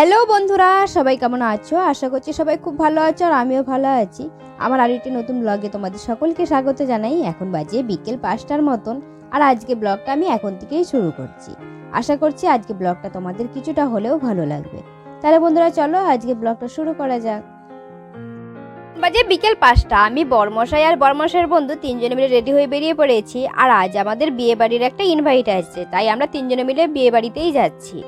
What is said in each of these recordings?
Hello বন্ধুরা, সবাই কেমন আছো? আশা করছি সবাই খুব ভালো আছো আর আমিও ভালো আছি। আমার আর একটি নতুন ব্লগে তোমাদের সকলকে স্বাগত জানাই। এখন বাজে বিকেল পাঁচটার মতন আর আজকে ব্লগটা আমি এখন থেকেই শুরু করছি। আশা করছি আজকে ব্লগটা তোমাদের কিছুটা হলেও ভালো লাগবে। তাহলে বন্ধুরা, চলো আজকে ব্লগটা শুরু করা যাক। বাজে বিকেল পাঁচটা। আমি বর্মশাই আর বর্মশাইয়ের বন্ধু তিনজনে মিলে রেডি হয়ে বেরিয়ে পড়েছি আর আজ আমাদের বিয়ে বাড়ির একটা ইনভাইট আসছে। তাই আমরা তিনজনে মিলে বিয়ে বাড়িতেই যাচ্ছি।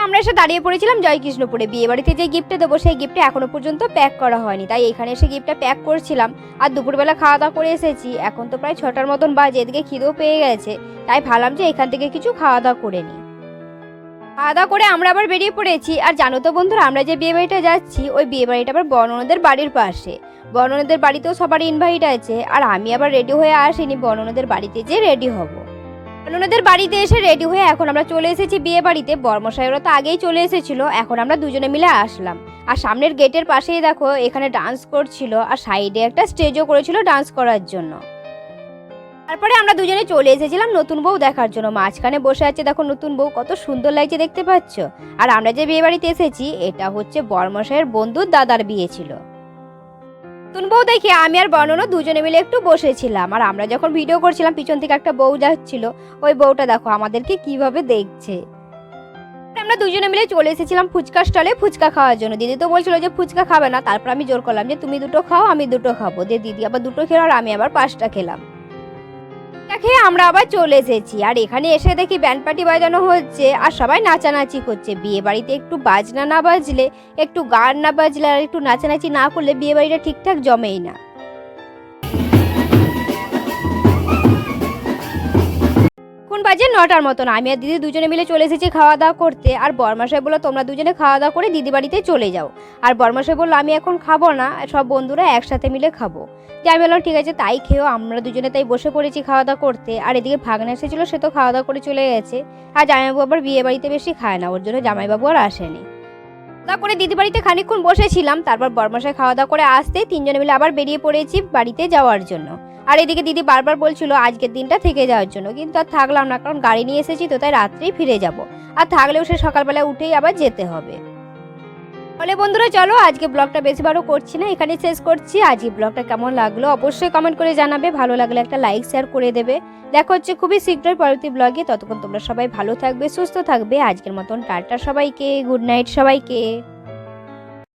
আমরা এসে দাঁড়িয়ে পড়েছিলাম জয়কৃষ্ণপুরে। বিয়ে বাড়িতে যে গিফটটা দেবো, সেই গিফটটা এখনও পর্যন্ত প্যাক করা হয়নি। তাই এখানে এসে গিফটটা প্যাক করছিলাম। আর দুপুরবেলা খাওয়া দাওয়া করে এসেছি। এখন তো প্রায় ছটার মতন বাজে, এদিকে খিদেও পেয়ে গেছে। তাই ভাবলাম যে এখান থেকে কিছু খাওয়া দাওয়া করে নিই। খাওয়া দাওয়া করে আমরা আবার বেরিয়ে পড়েছি। আর জানো তো বন্ধুরা, আমরা যে বিয়ে বাড়িটা যাচ্ছি, ওই বিয়ে বাড়িটা আবার বর্ণনাদের বাড়ির পাশে। বর্ণনাদের বাড়িতেও সবার ইনভাইট আছে। আর আমি আবার রেডি হয়ে আসিনি। বর্ণনাদের বাড়িতে যে রেডি হব। বর্ণনাদের বাড়িতে এসে রেডি হয়ে এখন আমরা চলে এসেছি বিয়ে বাড়িতে। বর্মশাইরা তো আগেই চলে এসেছিল, এখন আমরা দুজনে মিলে আসলাম। আর সামনের গেটের পাশেই দেখো, এখানে ডান্স করছিল আর সাইডে একটা স্টেজও করেছিল ডান্স করার জন্য। তারপরে আমরা দুজনে চলে এসেছিলাম নতুন বউ দেখার জন্য। মাঝখানে বসে আছে দেখো নতুন বউ, কত সুন্দর লাগছে দেখতে পাচ্ছ? আর আমরা যে বিয়ে বাড়িতে এসেছি, এটা হচ্ছে বর্মশাইয়ের বন্ধুর দাদার বিয়ে ছিল। নতুন বউ দেখে আমি আর বর্ণনা দুজনে মিলে একটু বসেছিলাম। আর আমরা যখন ভিডিও করছিলাম, পিছন থেকে একটা বউ যাচ্ছিল। ওই বউটা দেখো, আমাদেরকে কীভাবে দেখছে। আমরা দুজনে মিলে চলে এসেছিলাম ফুচকা স্টলে ফুচকা খাওয়ার জন্য। দিদি তো বলছিল যে ফুচকা খাবে না। তারপর আমি জোর করলাম যে, তুমি দুটো খাও, আমি দুটো খাব। দিয়ে দিদি আবার দুটো খেলো, আর আমি আবার পাঁচটা খেলাম। খেয়ে আমরা আবার চলে এসেছি। আর এখানে এসে দেখি ব্যান্ড পার্টি বাজানো হচ্ছে আর সবাই নাচানাচি করছে। বিয়ে বাড়িতে একটু বাজনা না বাজলে, একটু গান না বাজলে আর একটু নাচানাচি না করলে বিয়ে বাড়িটা ঠিকঠাক জমেই না। বাজে নটার মতন। আমি আর দিদি দুজনে মিলে চলে এসেছি খাওয়া দাওয়া করতে। আর বর্মাশাই বলল, তোমরা দুজনে খাওয়া দাওয়া করে দিদি বাড়িতে চলে যাও। আর বর্মাশাই বলল, আমি এখন খাব না, সব বন্ধুরা একসাথে মিলে খাব। যে আমি বললাম, ঠিক আছে, তাই খেয়েও আমরা দুজনে তাই বসে পড়েছি খাওয়া দাওয়া করতে। আর এদিকে ভাগনা এসেছিল, সে তো খাওয়া দাওয়া করে চলে গেছে। আর জামাইবাবু আবার বিয়ে বাড়িতে বেশি খায় না, ওর জন্য জামাইবাবু আর আসেনি। খাওয়া করে দিদি বাড়িতে খানিকক্ষণ বসেছিলাম। তারপর বর্মাশাই খাওয়া দাওয়া করে আসতে তিনজনে মিলে আবার বেরিয়ে পড়েছি বাড়িতে যাওয়ার জন্য। আর এদিকে দিদি বারবার বলছিল, আজকের দিনটা থেকে যাওয়ার জন্য। কিন্তু আর থাকলাম না, কারণ গাড়ি নিয়ে এসেছি তো, তাই রাত্রেই ফিরে যাব। আর থাকলেও সে সকালবেলা উঠেই আবার যেতে হবে। বলে, বন্ধুরা, চলো, আজকে ব্লগটা বেশি বড় করছি না এখানে শেষ করছি। আজকে ব্লগটা কেমন লাগল অবশ্যই কমেন্ট করে জানাবে। ভালো লাগলে একটা লাইক শেয়ার করে দেবে। দেখা হচ্ছে খুবই শীঘ্রই পরবর্তী ব্লগে ততক্ষণ তোমরা সবাই ভালো থাকবে, সুস্থ থাকবে। আজকের মতন টাটা সবাইকে গুড নাইট সবাইকে।